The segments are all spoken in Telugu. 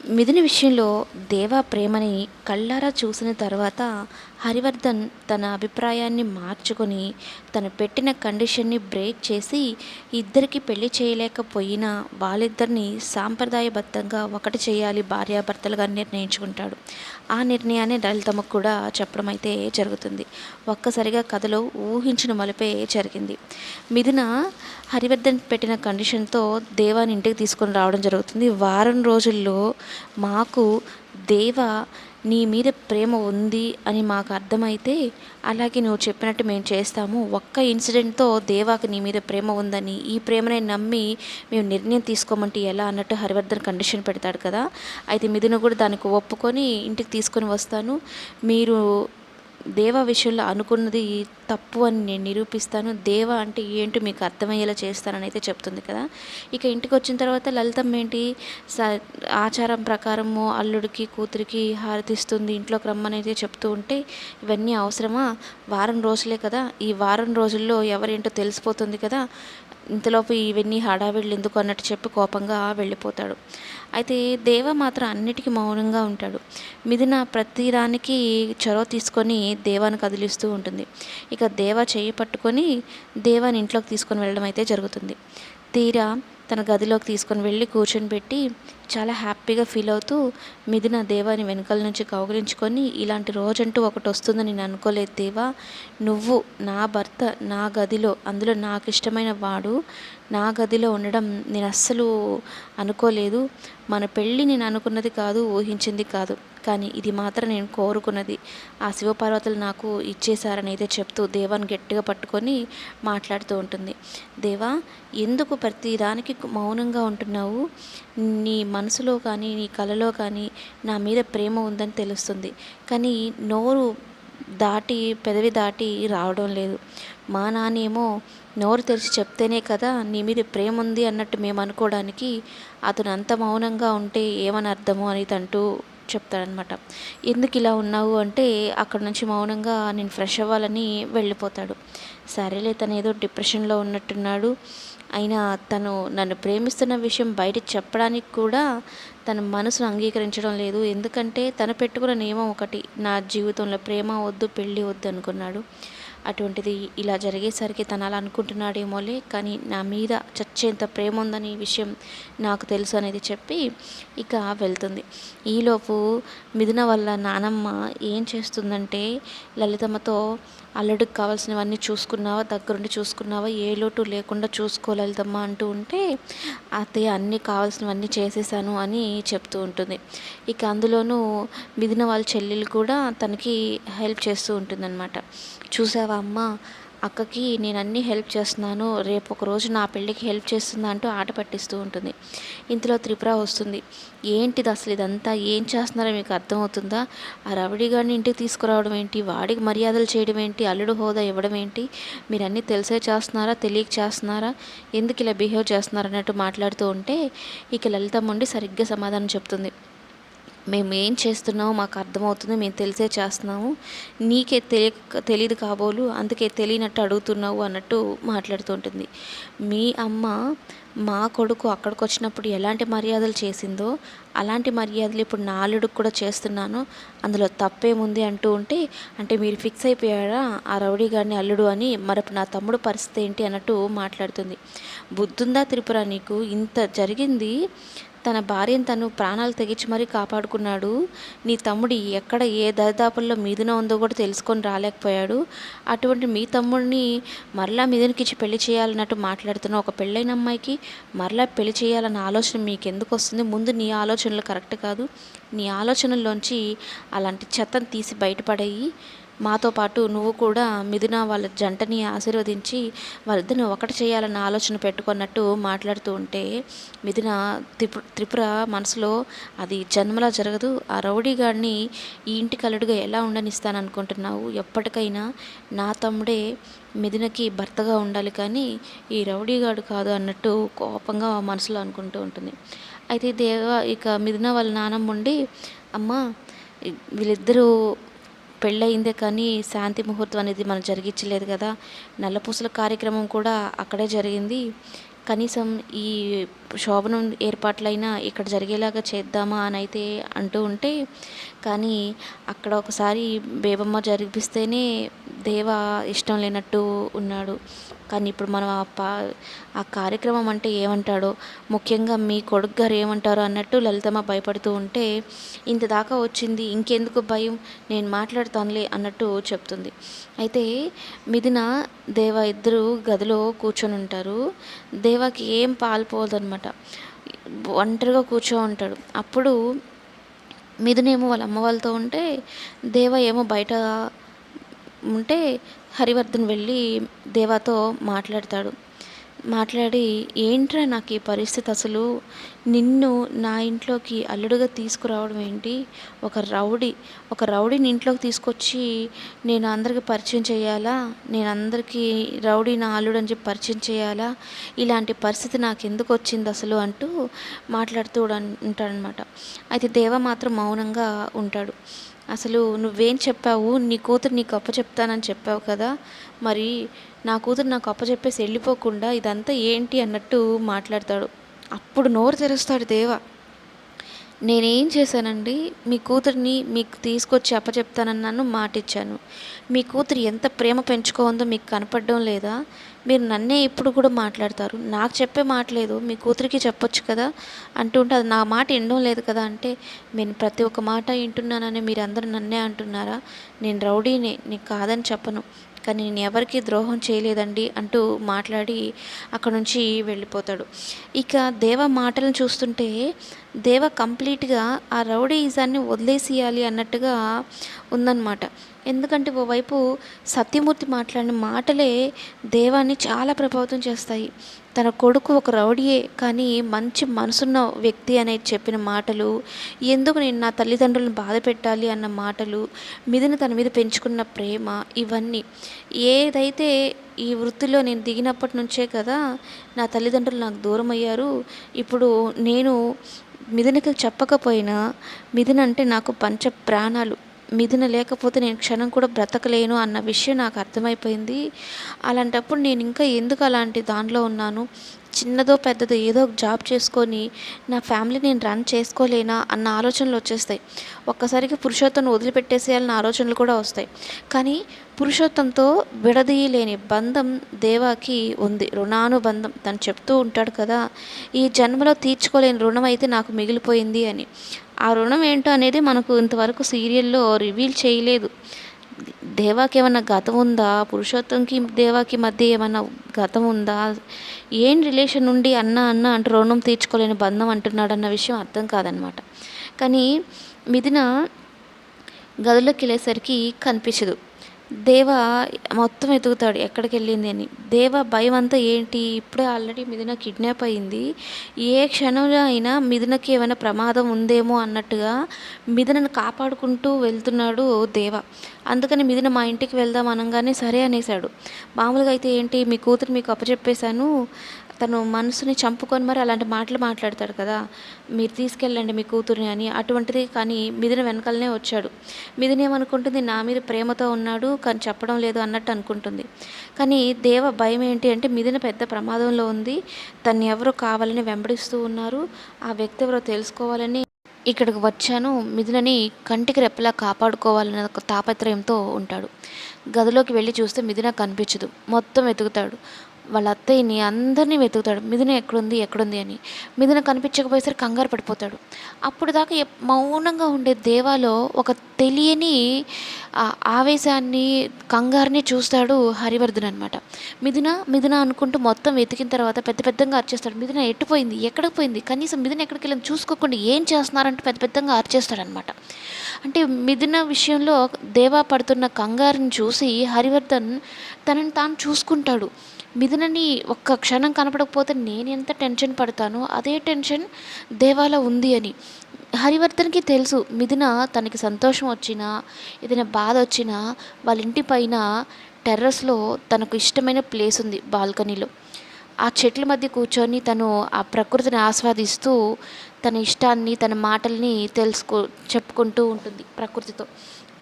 మిథున విషయంలో దేవా ప్రేమని కళ్ళారా చూసిన తర్వాత హరివర్ధన్ తన అభిప్రాయాన్ని మార్చుకొని తను పెట్టిన కండిషన్ని బ్రేక్ చేసి ఇద్దరికి పెళ్ళి చేయలేకపోయినా వాళ్ళిద్దరిని సాంప్రదాయబద్ధంగా ఒకటి చేయాలి భార్యాభర్తలుగా నిర్ణయించుకుంటాడు. ఆ నిర్ణయాన్ని లలితమ్మకు కూడా చెప్పడం అయితే జరుగుతుంది. ఒక్కసారిగా కథలో ఊహించిన మలుపే జరిగింది. మిథున హరివర్ధన్ పెట్టిన కండిషన్తో దేవాని ఇంటికి తీసుకొని రావడం జరుగుతుంది. వారం రోజుల్లో మాకు దేవ నీ మీద ప్రేమ ఉంది అని మాకు అర్థమైతే అలాగే నువ్వు చెప్పినట్టు మేము చేస్తాము. ఒక్క ఇన్సిడెంట్తో దేవాకి నీ మీద ప్రేమ ఉందని ఈ ప్రేమని నమ్మి మేము నిర్ణయం తీసుకోమంటే ఎలా అన్నట్టు హరివర్ధన్ కండిషన్ పెడతాడు కదా. అయితే మిథున కూడా దానికి ఒప్పుకొని ఇంటికి తీసుకొని వస్తాను. మీరు దేవ విషయంలో అనుకున్నది తప్పు అని నేను నిరూపిస్తాను. దేవ అంటే ఏంటో మీకు అర్థమయ్యేలా చేస్తానని అయితే చెప్తుంది కదా. ఇక ఇంటికి వచ్చిన తర్వాత లలితమ్మ ఏంటి? స ఆచారం ప్రకారము అల్లుడికి కూతురికి హారతిస్తుంది ఇంట్లోకి రమ్మని అయితే చెప్తూ ఉంటే ఇవన్నీ అవసరమా? వారం రోజులే కదా. ఈ వారం రోజుల్లో ఎవరేంటో తెలిసిపోతుంది కదా. ఇంతలోపు ఇవన్నీ హడావిళ్ళు ఎందుకు అన్నట్టు చెప్పి కోపంగా వెళ్ళిపోతాడు. అయితే దేవ మాత్రం అన్నిటికీ మౌనంగా ఉంటాడు. మిథున ప్రతిదానికి చొరవ తీసుకొని దేవాన్ని కదిలిస్తూ ఉంటుంది. ఇక దేవ చేయి పట్టుకొని దేవాని ఇంట్లోకి తీసుకొని వెళ్ళడం అయితే జరుగుతుంది. తీరా తన గదిలోకి తీసుకొని వెళ్ళి కూర్చొని పెట్టి చాలా హ్యాపీగా ఫీల్ అవుతూ మిథున దేవాని వెనకాల నుంచి కౌగిలించుకొని ఇలాంటి రోజంటూ ఒకటి వస్తుందని నేను అనుకోలేదు దేవా. నువ్వు నా భర్త నా గదిలో అందులో నాకు ఇష్టమైన వాడు నా గదిలో ఉండడం నేను అస్సలు అనుకోలేదు. మన పెళ్ళి నేను అనుకున్నది కాదు ఊహించింది కాదు. కానీ ఇది మాత్రం నేను కోరుకున్నది. ఆ శివపార్వతులు నాకు ఇచ్చేశారని అయితే చెప్తూ దేవాన్ని గట్టిగా పట్టుకొని మాట్లాడుతూ ఉంటుంది. దేవా ఎందుకు ప్రతి దానికి మౌనంగా ఉంటున్నావు? నీ మనసులో కానీ నీ కలలో కానీ నా మీద ప్రేమ ఉందని తెలుస్తుంది. కానీ నోరు దాటి పెదవి దాటి రావడం లేదు. మా నానేమో నోరు తెరిచి చెప్తేనే కదా నీ మీద ప్రేమ ఉంది అన్నట్టు మేము అనుకోవడానికి అతను అంత మౌనంగా ఉంటే ఏమని అర్థము అని అంటూ చెప్తాడనమాట ఎందుకు ఇలా ఉన్నావు? అంటే అక్కడ నుంచి మౌనంగా నేను ఫ్రెష్ అవ్వాలని వెళ్ళిపోతాడు. సరేలే తను ఏదో డిప్రెషన్లో ఉన్నట్టున్నాడు. అయినా తను నన్ను ప్రేమిస్తున్న విషయం బయట చెప్పడానికి కూడా తన మనసును అంగీకరించడం లేదు. ఎందుకంటే తను పెట్టుకున్న నియమం ఒకటి. నా జీవితంలో ప్రేమ వద్దు పెళ్ళి వద్దు అనుకున్నాడు. అటువంటిది ఇలా జరిగేసరికి తను అలా అనుకుంటున్నాడేమోలే కానీ నా మీద చచ్చేంత ప్రేమ ఉందని విషయం నాకు తెలుసు అనేది చెప్పి ఇక వెళ్తుంది. ఈలోపు మిథున వల్ల నానమ్మ ఏం చేస్తుందంటే లలితమ్మతో అల్లుడికి కావాల్సినవన్నీ చూసుకున్నావా దగ్గరుండి చూసుకున్నావా ఏ లోటు లేకుండా చూసుకో లలితమ్మ అంటూ ఉంటే అత్తయ్య అన్నీ కావాల్సినవన్నీ చేసేసాను అని చెప్తూ ఉంటుంది. ఇక అందులోనూ మిథున వాళ్ళ చెల్లెలు కూడా తనకి హెల్ప్ చేస్తూ ఉంటుందన్నమాట. చూసావా అమ్మ? అక్కకి నేను అన్నీ హెల్ప్ చేస్తున్నాను. రేపు ఒక రోజు నా పెళ్ళికి హెల్ప్ చేస్తుందా అంటూ ఆట పట్టిస్తూ ఉంటుంది. ఇంతలో త్రిపుర వస్తుంది. ఏంటిది అసలు ఇదంతా? ఏం చేస్తున్నారో మీకు అర్థమవుతుందా? ఆ రవిడి గారిని ఇంటికి తీసుకురావడం ఏంటి? వాడికి మర్యాదలు చేయడం ఏంటి? అల్లుడు హోదా ఇవ్వడం ఏంటి? మీరు అన్నీ తెలిసే చేస్తున్నారా? తెలియక చేస్తున్నారా? ఎందుకు ఇలా బిహేవ్ చేస్తున్నారన్నట్టు మాట్లాడుతూ ఉంటే ఇక లలితమ్మ ఉండి సరిగ్గా సమాధానం చెప్తుంది. మేము ఏం చేస్తున్నామో మాకు అర్థమవుతుంది మేము తెలిసే చేస్తున్నాము. నీకే తెలియక తెలియదు కాబోలు అందుకే తెలియనట్టు అడుగుతున్నావు అన్నట్టు మాట్లాడుతూ ఉంటుంది. మీ అమ్మ మా కొడుకు అక్కడికి వచ్చినప్పుడు ఎలాంటి మర్యాదలు చేసిందో అలాంటి మర్యాదలు ఇప్పుడు నా అల్లుడికి కూడా చేస్తున్నాను. అందులో తప్పేముంది అంటూ ఉంటే అంటే మీరు ఫిక్స్ అయిపోయారా? ఆ రౌడీ గారిని అల్లుడు అని మరపు నా తమ్ముడు పరిస్థితి ఏంటి అన్నట్టు మాట్లాడుతుంది. బుద్ధుందా త్రిపుర నీకు? ఇంత జరిగింది తన భార్యను తను ప్రాణాలు తెగించి మరీ కాపాడుకున్నాడు. నీ తమ్ముడు ఎక్కడ ఏ దరిదాపుల్లో మీదున ఉందో కూడా తెలుసుకొని రాలేకపోయాడు. అటువంటి మీ తమ్ముడిని మరలా మీదనికిచ్చి పెళ్ళి చేయాలన్నట్టు మాట్లాడుతున్న ఒక పెళ్ళైన అమ్మాయికి మరలా పెళ్ళి చేయాలన్న ఆలోచన మీకు ఎందుకు వస్తుంది ముందు నీ ఆలోచనలు కరెక్ట్ కాదు. నీ ఆలోచనల్లోంచి అలాంటి చెత్తను తీసి బయటపడేయి. మాతో పాటు నువ్వు కూడా మిథున వాళ్ళ జంటని ఆశీర్వదించి వాళ్ళిద్దరిని ఒకటి చేయాలన్న ఆలోచన పెట్టుకున్నట్టు మాట్లాడుతూ ఉంటే మిథున త్రిపు త్రిపుర మనసులో అది జన్మలా జరగదు. ఆ రౌడీ గాడిని ఈ ఇంటికి అల్లుడుగా ఎలా ఉండనిస్తాను అనుకుంటున్నావు ఎప్పటికైనా నా తమ్ముడే మిథునకి భర్తగా ఉండాలి కానీ ఈ రౌడీగాడు కాదు అన్నట్టు కోపంగా మనసులో అనుకుంటూ ఉంటుంది. అయితే దేవ ఇక మిథున వాళ్ళ నానమ్మ ఉండి అమ్మ వీళ్ళిద్దరూ పెళ్ళయిందే కానీ శాంతి ముహూర్తం అనేది మనం జరిగించలేదు కదా. నల్లపూసల కార్యక్రమం కూడా అక్కడే జరిగింది. కనీసం ఈ శోభనం ఏర్పాట్లైనా ఇక్కడ జరిగేలాగా చేద్దామా అని అయితే అంటూ ఉంటే కానీ అక్కడ ఒకసారి బేబమ్మ జరిపిస్తేనే దేవ ఇష్టం లేనట్టు ఉన్నాడు. కానీ ఇప్పుడు మనం ఆ పా ఆ కార్యక్రమం అంటే ఏమంటాడో ముఖ్యంగా మీ కొడుకు గారు ఏమంటారో అన్నట్టు లలితమ్మ భయపడుతూ ఉంటే ఇంత దాకా వచ్చింది ఇంకెందుకు భయం? నేను మాట్లాడుతానులే అన్నట్టు చెప్తుంది. అయితే మిథున దేవ ఇద్దరు గదిలో కూర్చొని ఉంటారు. దేవాకి ఏం పాలుపోదనమాట ఒంటరిగా కూర్చో ఉంటాడు అప్పుడు మిథునేమో వాళ్ళ అమ్మ వాళ్ళతో ఉంటే దేవ ఏమో బయట ఉంటే హరివర్ధన్ వెళ్ళి దేవాతో మాట్లాడతాడు. మాట్లాడి ఏంట్రా నాకు ఈ పరిస్థితి అసలు? నిన్ను నా ఇంట్లోకి అల్లుడుగా తీసుకురావడం ఏంటి? ఒక రౌడీ ఒక రౌడీని ఇంట్లోకి తీసుకొచ్చి నేను అందరికీ పరిచయం చేయాలా? నేను అందరికీ రౌడీ నా అల్లుడు అని చెప్పి పరిచయం చేయాలా? ఇలాంటి పరిస్థితి నాకు ఎందుకు వచ్చింది అసలు? అంటూ మాట్లాడుతూ ఉంటాడనమాట. అయితే దేవ మాత్రం మౌనంగా ఉంటాడు. అసలు నువ్వేం చెప్పావు? నీ కూతురు నీకు అప్పచెప్తానని చెప్పావు కదా. మరి నా కూతురు నాకు అప్పచెప్పేసి వెళ్ళిపోకుండా ఇదంతా ఏంటి అన్నట్టు మాట్లాడతాడు. అప్పుడు నోరు తెరుస్తాడు దేవ. నేనేం చేశానండి మీ కూతురిని మీకు తీసుకొచ్చి అప్పచెప్తానన్నాను నన్ను మాటిచ్చాను. మీ కూతురు ఎంత ప్రేమ పెంచుకోందో మీకు కనపడడం లేదా? మీరు నన్నే ఇప్పుడు కూడా మాట్లాడతారు. నాకు చెప్పే మాట లేదు మీ కూతురికి చెప్పొచ్చు కదా? అంటుంటే అది నా మాట వినడం లేదు కదా అంటే నేను ప్రతి ఒక్క మాట వింటున్నానని మీరు అందరూ నన్నే అంటున్నారా? నేను రౌడీనే నీకు కాదని చెప్పను. కానీ నేను ఎవరికి ద్రోహం చేయలేదండి అంటూ మాట్లాడి అక్కడ నుంచి వెళ్ళిపోతాడు. ఇక దేవ మాటలను చూస్తుంటే దేవ కంప్లీట్గా ఆ రౌడీయిజాన్ని వదిలేసేయాలి అన్నట్టుగా ఉందన్నమాట. ఎందుకంటే ఓవైపు సత్యమూర్తి మాట్లాడిన మాటలే దేవాన్ని చాలా ప్రభావితం చేస్తాయి. తన కొడుకు ఒక రౌడీయే కానీ మంచి మనసున్న వ్యక్తి అనేది చెప్పిన మాటలు ఎందుకు నేను నా తల్లిదండ్రులను బాధ పెట్టాలి అన్న మాటలు మిదిన తన మీద పెంచుకున్న ప్రేమ ఇవన్నీ. ఏదైతే ఈ వృత్తిలో నేను దిగినప్పటి నుంచే కదా నా తల్లిదండ్రులు నాకు దూరం అయ్యారు ఇప్పుడు నేను మిథునకు చెప్పకపోయినా మిథున అంటే నాకు పంచ ప్రాణాలు మిథున లేకపోతే నేను క్షణం కూడా బ్రతకలేను అన్న విషయం నాకు అర్థమైపోయింది. అలాంటప్పుడు నేను ఇంకా ఎందుకు అలాంటి దానిలో ఉన్నాను? చిన్నదో పెద్దదో ఏదో ఒక జాబ్ చేసుకొని నా ఫ్యామిలీ నేను రన్ చేసుకోలేనా అన్న ఆలోచనలు వచ్చేస్తాయి. ఒక్కసారికి పురుషోత్తం వదిలిపెట్టేసేయాలన్న ఆలోచనలు కూడా వస్తాయి. కానీ పురుషోత్తంతో విడదీయలేని బంధం దేవాకి ఉంది. రుణానుబంధం. తను చెప్తూ ఉంటాడు కదా ఈ జన్మలో తీర్చుకోలేని రుణం అయితే నాకు మిగిలిపోయింది అని. ఆ రుణం ఏంటో అనేది మనకు ఇంతవరకు సీరియల్లో రివీల్ చేయలేదు. దేవాకి ఏమన్నా గతం ఉందా? పురుషోత్తంకి దేవాకి మధ్య ఏమన్నా గతం ఉందా? ఏం రిలేషన్ ఉండి అన్న అన్న అంటే రుణం తీర్చుకోలేని బంధం అంటున్నాడు అన్న విషయం అర్థం కాదనమాట కానీ మిథున గదిలోకి వెళ్ళేసరికి కనిపించదు. దేవ మొత్తం ఎతుకుతాడు ఎక్కడికి వెళ్ళింది అని. దేవ భయం అంతా ఏంటి? ఇప్పుడే ఆల్రెడీ మిథున కిడ్నాప్ అయింది. ఏ క్షణంలో అయినా మిథునకి ఏమైనా ప్రమాదం ఉందేమో అన్నట్టుగా మిథునను కాపాడుకుంటూ వెళ్తున్నాడు దేవ. అందుకని మిథున మా ఇంటికి వెళ్దాం అనగానే సరే అనేసాడు మామూలుగా అయితే ఏంటి? మీ కూతురు మీకు అప్పచెప్పేశాను. తను మనసుని చంపుకొని మరి అలాంటి మాటలు మాట్లాడతాడు కదా. మీరు తీసుకెళ్ళండి మీ కూతుర్ని అని. అటువంటిది కానీ మిథున వెనకాలనే వచ్చాడు. మిథున ఏమనుకుంటుంది? నా మీద ప్రేమతో ఉన్నాడు కానీ చెప్పడం లేదు అన్నట్టు అనుకుంటుంది. కానీ దేవ భయం ఏంటి అంటే మిథున పెద్ద ప్రమాదంలో ఉంది. తను ఎవరో కావాలని వెంబడిస్తూ ఉన్నారు. ఆ వ్యక్తి ఎవరో తెలుసుకోవాలని ఇక్కడికి వచ్చాను. మిథునని కంటికి రెప్పలా కాపాడుకోవాలనే ఒక తాపత్రయంతో ఉంటాడు. గదిలోకి వెళ్ళి చూస్తే మిథున కనిపించదు. మొత్తం వెతుకుతాడు. వాళ్ళ అత్తయ్యని అందరినీ వెతుకుతాడు. మిథున ఎక్కడుంది? ఎక్కడుంది అని. మిథున కనిపించకపోయేసరికి కంగారు పడిపోతాడు. అప్పుడు దాకా మౌనంగా ఉండే దేవాలో ఒక తెలియని ఆవేశాన్ని కంగారుని చూస్తాడు హరివర్ధన్ అనమాట మిథున మిథున అనుకుంటూ మొత్తం వెతికిన తర్వాత పెద్ద పెద్దగా అరిచేస్తాడు. మిథున ఎట్టుపోయింది ఎక్కడికి పోయింది? కనీసం మిథున ఎక్కడికి వెళ్ళి చూసుకోకుండా ఏం చేస్తున్నారంటే పెద్ద పెద్దగా అరిచేస్తాడనమాట అంటే మిథున విషయంలో దేవా పడుతున్న కంగారుని చూసి హరివర్ధన్ తనని తాను చూసుకుంటాడు. మిథునని ఒక్క క్షణం కనపడకపోతే నేను ఎంత టెన్షన్ పడతానో అదే టెన్షన్ దేవాల ఉంది అని. హరివర్ధన్కి తెలుసు మిథున తనకి సంతోషం వచ్చినా ఏదైనా బాధ వచ్చినా వాళ్ళ ఇంటి పైన టెర్రస్లో తనకు ఇష్టమైన ప్లేస్ ఉంది బాల్కనీలో. ఆ చెట్ల మధ్య కూర్చొని తను ఆ ప్రకృతిని ఆస్వాదిస్తూ తన ఇష్టాన్ని తన మాటల్ని తెలుసుకో చెప్పుకుంటూ ఉంటుంది ప్రకృతితో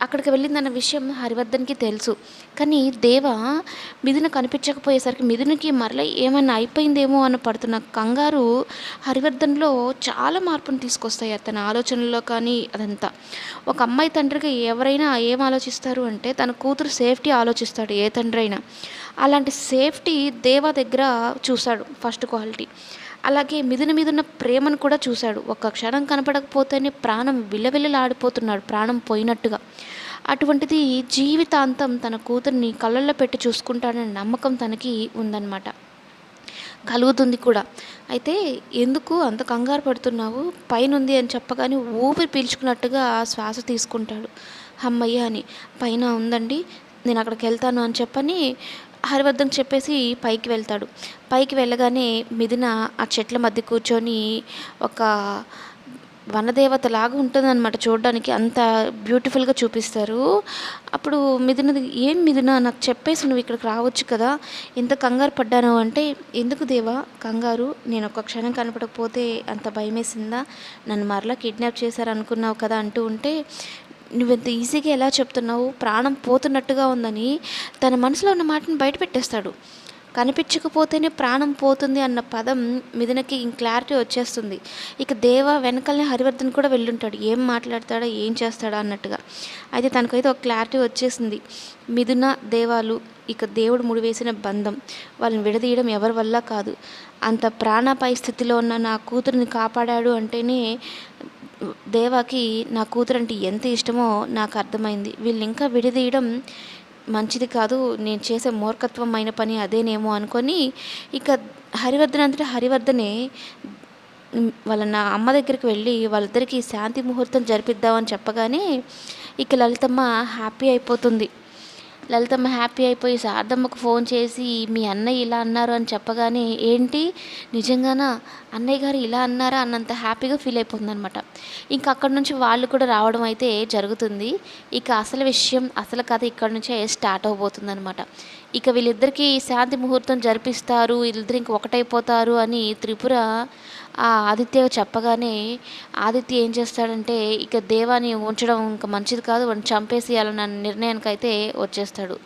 అక్కడికి వెళ్ళిందన్న విషయం హరివర్ధన్‌కి తెలుసు. కానీ దేవ మిథున కనిపించకపోయేసరికి మిథునకి మరల ఏమైనా అయిపోయిందేమో అని పడుతున్న కంగారు హరివర్ధన్‌లో చాలా మార్పును తీసుకొస్తాయి. అతని ఆలోచనల్లో కానీ అదంతా. ఒక అమ్మాయి తండ్రిగా ఎవరైనా ఏం ఆలోచిస్తారు అంటే తన కూతురు సేఫ్టీ ఆలోచిస్తాడు ఏ తండ్రి అయినా అలాంటి సేఫ్టీ దేవ దగ్గర చూశాడు ఫస్ట్ క్వాలిటీ. అలాగే మిదున మీదున్న ప్రేమను కూడా చూశాడు ఒక్క క్షణం కనపడకపోతేనే ప్రాణం విలవిలలాడిపోతున్నాడు ప్రాణం పోయినట్టుగా. అటువంటిది జీవితాంతం తన కూతురిని కళ్ళల్లో పెట్టి చూసుకుంటాడనే నమ్మకం తనకి ఉందన్నమాట. కలుగుతుంది కూడా. అయితే ఎందుకు అంత కంగారు పడుతున్నావు? పైనుంది అని చెప్పగానే ఊపిరి పీల్చుకున్నట్టుగా శ్వాస తీసుకుంటాడు. హమ్మయ్య! అని. పైన ఉందండి. నేను అక్కడికి వెళ్తాను అని చెప్పని హరివర్ధన్ చెప్పేసి పైకి వెళ్తాడు. పైకి వెళ్ళగానే మిథున ఆ చెట్ల మధ్య కూర్చొని ఒక వనదేవత లాగా ఉంటుందన్నమాట చూడడానికి. అంత బ్యూటిఫుల్‌గా చూపిస్తారు. అప్పుడు మిథున "ఏం మిథున నాకు చెప్పేసి నువ్వు ఇక్కడికి రావచ్చు కదా! ఇంత కంగారు పడ్డాను" అంటే "ఎందుకు దేవా కంగారు? నేను ఒక్క క్షణం కనపడకపోతే అంత భయమేసిందా? నన్ను మరలా కిడ్నాప్ చేశారు అనుకున్నావు కదా!" అంటూ ఉంటే నువ్వెంత ఈజీగా ఎలా చెప్తున్నావు? ప్రాణం పోతున్నట్టుగా ఉందని" తన మనసులో ఉన్న మాటని బయట పెట్టేస్తాడు. కనిపించకపోతేనే ప్రాణం పోతుంది అన్న పదం మిథునకి క్లారిటీ వచ్చేస్తుంది. ఇక దేవ వెనకాలనే హరివర్ధన్ కూడా వెళ్ళుంటాడు. ఏం మాట్లాడతాడా? ఏం చేస్తాడా? అన్నట్టుగా. అయితే తనకైతే ఒక క్లారిటీ వచ్చేసింది. మిథున, దేవాలు ఇక దేవుడు ముడివేసిన బంధం. వాళ్ళని విడదీయడం ఎవరి వల్ల కాదు. అంత ప్రాణాపాయ స్థితిలో ఉన్న నా కూతురిని కాపాడాడు అంటేనే దేవాకి నా కూతురు అంటే ఎంత ఇష్టమో నాకు అర్థమైంది. వీళ్ళు ఇంకా విడదీయడం మంచిది కాదు. నేను చేసే మూర్ఖత్వమైన పని అదేనేమో అనుకొని ఇక హరివర్ధన్ అంతట హరివర్ధనే వాళ్ళ నా అమ్మ దగ్గరికి వెళ్ళి వాళ్ళిద్దరికీ శాంతి ముహూర్తం జరిపిద్దామని చెప్పగానే ఇక లలితమ్మ హ్యాపీ అయిపోతుంది. లలితమ్మ హ్యాపీ అయిపోయి శారదమ్మకు ఫోన్ చేసి "మీ అన్నయ్య ఇలా అన్నారు" అని చెప్పగానే "ఏంటి? నిజంగానా? అన్నయ్య గారు ఇలా అన్నారా?" అన్నంత హ్యాపీగా ఫీల్ అయిపోతుందన్నమాట. ఇంకా అక్కడి నుంచి వాళ్ళు కూడా రావడం అయితే జరుగుతుంది. ఇక అసలు విషయం, అసలు కథ ఇక్కడి నుంచే స్టార్ట్ అవ్వబోతుందన్నమాట. ఇక వీళ్ళిద్దరికీ శాంతి ముహూర్తం జరిపిస్తారు. వీళ్ళిద్దరు ఇంక ఒకటైపోతారు అని త్రిపుర ఆ ఆదిత్య చెప్పగానే ఆదిత్య ఏం చేస్తాడంటే ఇక దేవాని ఉంచడం ఇంకా మంచిది కాదు. వాడిని చంపేసేయాలన్న అయితే వచ్చేస్తాడు.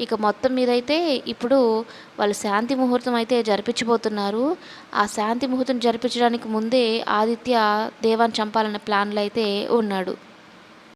ఇక మొత్తం మీద అయితే ఇప్పుడు వాళ్ళు శాంతి ముహూర్తం అయితే జరిపించబోతున్నారు. ఆ శాంతి ముహూర్తం జరిపించడానికి ముందే ఆదిత్య దేవాన్ని చంపాలన్న ప్లాన్‌లో అయితే ఉన్నాడు.